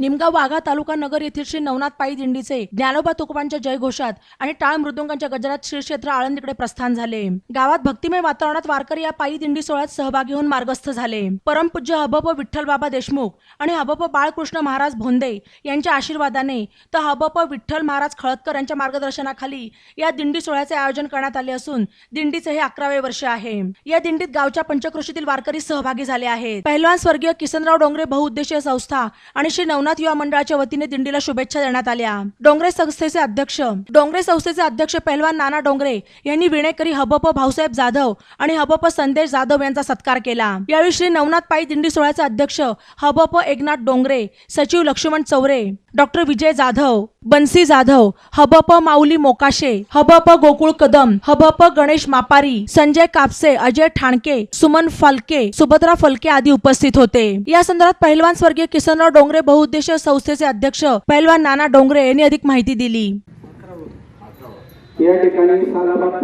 निमगाव वाघा तालुका नगर येथील श्री नवनाथ पायी दिंडीचे ज्ञानोबा तुकोबांच्या जयघोषात आणि टाळ मृदुंगांच्या गजरात श्री क्षेत्र आळंदीकडे प्रस्थान झाले. गावात भक्तिमय वातावरणात वारकरी या पायी दिंडी सोहळ्यात सहभागी होऊन मार्गस्थ झाले. परमपूज्य हबप विठ्ठल बाबा देशमुख आणि हबप बाळकृष्ण महाराज भोंदे यांच्या आशीर्वादाने तर हबप विठ्ठल महाराज खळदकर यांच्या मार्गदर्शनाखाली या दिंडी सोहळ्याचे आयोजन करण्यात आले असून दिंडीचे हे अकरावे वर्ष आहे. या दिंडीत गावच्या पंचकृषीतील वारकरी सहभागी झाले आहेत. पहिलवान स्वर्गीय किसनराव डोंगरे बहुउद्देशीय संस्था आणि श्री नवनाथ युवा मंडळाच्या वतीने दिंडीला शुभेच्छा देण्यात आल्या. डोंगरे संस्थेचे अध्यक्ष डोंगरे संस्थेचे अध्यक्ष पहिलवान नाना डोंगरे यांनी विणेकरी हबप भाऊसाहेब जाधव आणि हबप संदेश जाधव यांचा सत्कार केला. यावेळी श्री नवनाथ पायी दिंडी सोहळ्याचे अध्यक्ष हबप एकनाथ डोंगरे सचिव लक्ष्मण चौरे डॉक्टर विजय जाधव बन्सी जाधव हबप माऊली मोकाशे हबप गोकुळ कदम हबप गणेश मापारी संजय कापसे अजय ठाणके सुमन फलके सुभद्रा फलके आदी उपस्थित होते. या संदर्भात पहिलवान स्वर्गीय किसनराव डोंगरे बहुउद्देशीय संस्थेचे अध्यक्ष पहिलवान नाना डोंगरे यांनी अधिक माहिती दिली. या ठिकाणी सालाबाद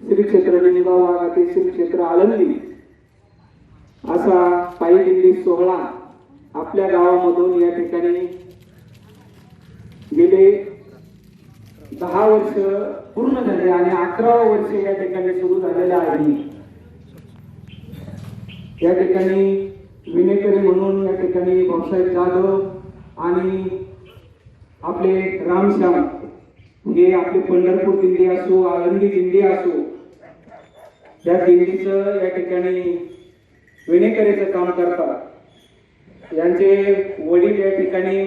श्री क्षेत्र भागातील श्री क्षेत्र आळंदी असा पायी दिल्ली सोहळा आपल्या गावामधून या ठिकाणी गेले दहा वर्ष पूर्ण झाले आणि अकरा वर्ष या ठिकाणी सुरू झालेलं आहे. या ठिकाणी विनेकरी म्हणून या ठिकाणी भाऊसाहेब जाधव आणि आपले रामश्याम हे आपले पंढरपूर दिंडी असो आळंदी दिंडी असो या दिंडीचं या ठिकाणी विणेकरीचं काम करतात. यांचे वडील या ठिकाणी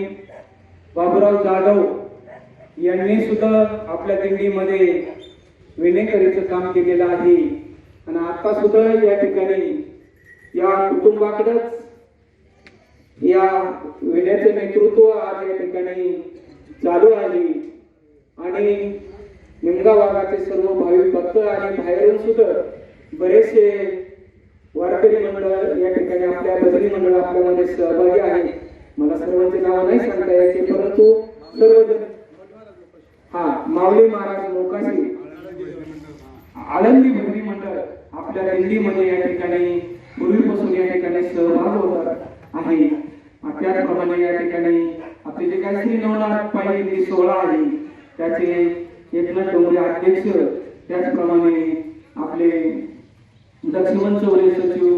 बाबुराव जाधव यांनी सुद्धा आपल्या दिंडीमध्ये विणेकरीचं काम केलेलं आहे. आणि आता सुद्धा या ठिकाणी या कुटुंबाकडेच या विण्याचे नेतृत्व आज या ठिकाणी चालू आहे. आणि निमगा भागाचे सर्व भाविक भक्त आणि बाहेरून सुद्धा बरेचसे वारकरी मंडळ या ठिकाणी आपल्या भजनी मंडळ आपल्यामध्ये सहभागी आहे मला सर्वांचे नाव नाही सांगता यायचे परंतु सर्वजण हा माऊली महाराज मोकाशी. आळंदी भजनी मंडळ आपल्या दिल्लीमध्ये या ठिकाणी पूर्वीपासून या ठिकाणी सहभाग होत आहे. त्याचप्रमाणे या ठिकाणी आपले जे काही श्री नवनाथ पाहिजे सोहळा आहे त्याचे एकनाथ डोंगरे अध्यक्ष त्याचप्रमाणे आपले लक्ष्मण चौरे सचिव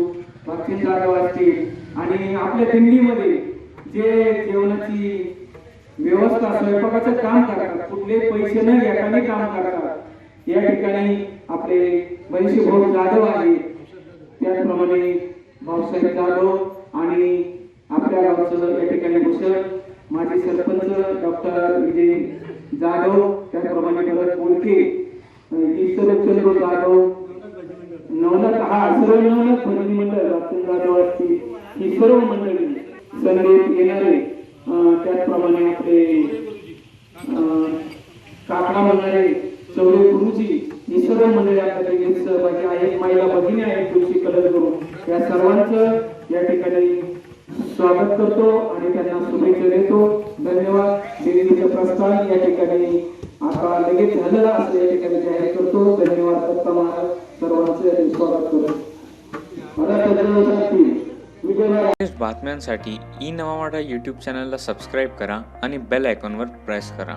भक्ती जाधव असतील आणि आपल्या दिंडीमध्ये जे जेवणाची व्यवस्था स्वयंपाकाचं काम करतात कुठले पैसे न घेताना काम करतात या ठिकाणी आपले बंशी भाऊ जाधव आहेत. त्याचप्रमाणे भाऊसाहेब जाधव आणि आपल्या गावचं या ठिकाणी भूषण माजी सरपंच डॉक्टर विजय जाधव त्याचप्रमाणे भरत बोलके ईश्वरचंद्र जाधव नवनाथ हा सर्व नवनाथ भजनी मंडळ डॉक्टर जाधव असतील ही सर्व मंडळी संदेश येणारे त्याचप्रमाणे आपले अं, काकडा म्हणणारे चौरे गुरुजी ही सर्व मंडळी आपल्या ठिकाणी सहभागी आहेत महिला भगिनी आहेत तुळशी कलर करून या सर्वांचं या ठिकाणी स्वागत करतो आणि त्यांना शुभेच्छा देतो. धन्यवाद. देवीचं प्रस्थान या ठिकाणी आता लगेच झालं असं या ठिकाणी जाहीर करतो. धन्यवाद दत्ता महाराज. सर्वांचे स्वागत करतो बातम्यांसाठी ई नवा यूट्यूब चॅनलला सबस्क्राईब करा आणि बेल आयकॉनवर प्रेस करा.